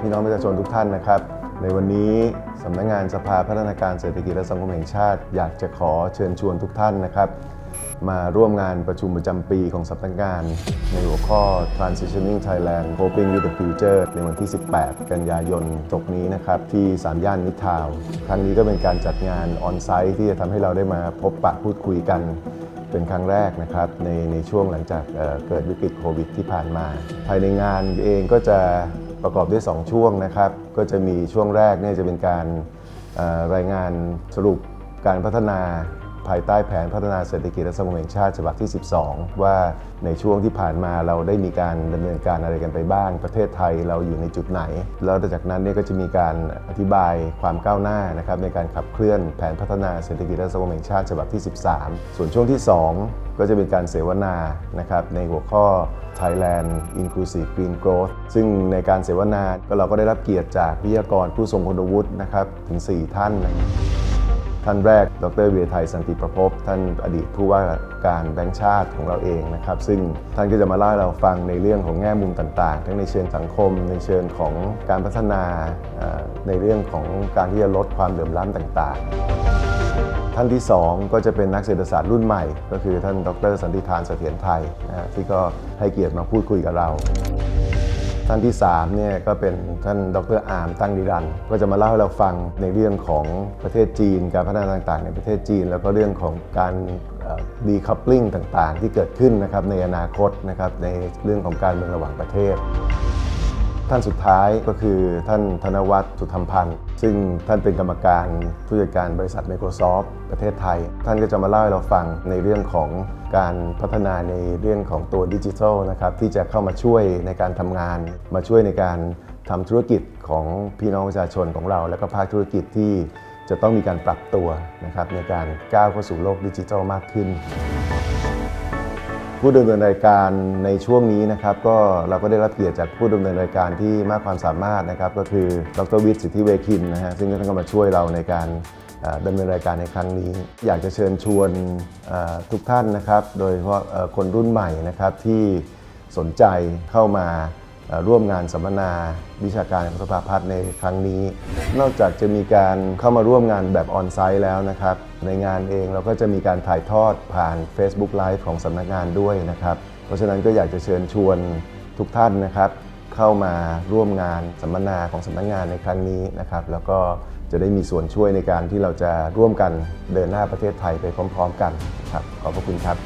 พี่น้องประชาชนทุกท่านนะครับ ในวันนี้สำนักงานสภาพัฒนาการเศรษฐกิจและสังคมแห่งชาติ อยากจะขอเชิญชวนทุกท่านนะครับ มาร่วมงานประชุมประจำปีของสำนักงาน ในหัวข้อ Transitioning Thailand Coping with the Future ในวันที่ 18 กันยายนตกนี้นะครับ ที่3ย่านมิตรทาวน์ครั้งนี้ก็เป็นการจัดงานออนไซต์ที่จะทำให้เราได้มาพบปะพูดคุยกันเป็นครั้งแรกนะครับในในช่วงหลังจากเเกิดวิกฤตโควิดที่ผ่านมา ภายในงานเองก็จะ ประกอบด้วย 2 ช่วงนะครับ ก็จะมีช่วงแรกเนี่ยจะเป็นการรายงานสรุปการพัฒนา ภายใต้แผนพัฒนาเศรษฐกิจและสังคมแห่งชาติฉบับที่ 12 ว่าในช่วงที่ผ่านมาเราได้มีการดำเนินการอะไรกันไปบ้าง ประเทศไทยเราอยู่ในจุดไหน แล้วจากนั้นเนี่ยก็จะมีการอธิบายความก้าวหน้านะครับในการขับเคลื่อนแผนพัฒนาเศรษฐกิจและสังคมแห่งชาติฉบับที่ 13 ส่วนช่วงที่ 2 ก็จะเป็นการเสวนานะครับในหัวข้อ Thailand Inclusive Green Growth ซึ่งในการเสวนาก็เราก็ได้รับเกียรติจากวิทยากรผู้ทรงคุณวุฒินะครับถึง 4 ท่านนะครับ ท่านแรก ดรเวียไทยสันติประพบ ท่านอดีตผู้ว่าการแบงค์ชาติของเราเองนะครับ ซึ่งท่านก็จะมาเล่าเราฟังในเรื่องของแง่มุมต่างๆ ทั้งในเชิงสังคม ในเชิงของการพัฒนา ในเรื่องของการที่จะลดความเหลื่อมล้ำต่างๆ ท่านที่ 2 ก็จะเป็นนักเศรษฐศาสตร์รุ่นใหม่ ก็คือท่านดรสันติธานเสถียรไทยนะที่ก็ให้เกียรติมาพูดคุยกับเรา ท่านที่3เนี่ยก็เป็นท่านดรอาร์มตั้งดิรัน ก็จะมาเล่าให้เราฟังในเรื่องของประเทศจีน การพัฒนาต่างๆ ในประเทศจีน แล้วก็เรื่องของการดีคัพลิงต่างๆ ที่เกิดขึ้นนะครับในอนาคตนะครับในเรื่องของการเมืองระหว่างประเทศ ท่านสุดท้ายก็คือท่านธนวัฒน์สุธรรมพันธ์ ซึ่งท่านเป็นกรรมการผู้จัดการบริษัท Microsoft ประเทศไทย ท่านก็จะมาเล่าให้เราฟังในเรื่องของการพัฒนาในเรื่องของตัวดิจิทัลนะครับที่จะเข้ามาช่วยในการทำงาน มาช่วยในการทำธุรกิจของพี่น้องประชาชนของเรา และก็ภาคธุรกิจที่จะต้องมีการปรับตัวนะครับในการก้าวเข้าสู่โลกดิจิทัลมากขึ้น ผู้ดำเนินรายการในช่วงนี้นะครับก็เราก็ได้รับเกียรติจากผู้ดำเนินรายการที่มากความสามารถนะครับก็คือดรวิทย์สิทธิเวคินนะฮะซึ่งท่านก็มาช่วยเราในการดำเนินรายการในครั้งนี้ อยากจะเชิญชวนทุกท่านนะครับ โดยเฉพาะคนรุ่นใหม่นะครับที่สนใจเข้ามา ร่วมงานสัมมนาวิชาการของสภาพัฒน์ในครั้งนี้ นอกจากจะมีการเข้ามาร่วมงานแบบออนไซต์แล้วนะครับ ในงานเองเราก็จะมีการถ่ายทอดผ่าน Facebook Live ของสำนักงานด้วยนะครับ เพราะฉะนั้นก็อยากจะเชิญชวนทุกท่านนะครับเข้ามาร่วมงานสัมมนาของสำนักงานในครั้งนี้นะครับ แล้วก็จะได้มีส่วนช่วยในการที่เราจะร่วมกันเดินหน้าประเทศไทยไปพร้อม ๆ กันครับขอบพระคุณครับ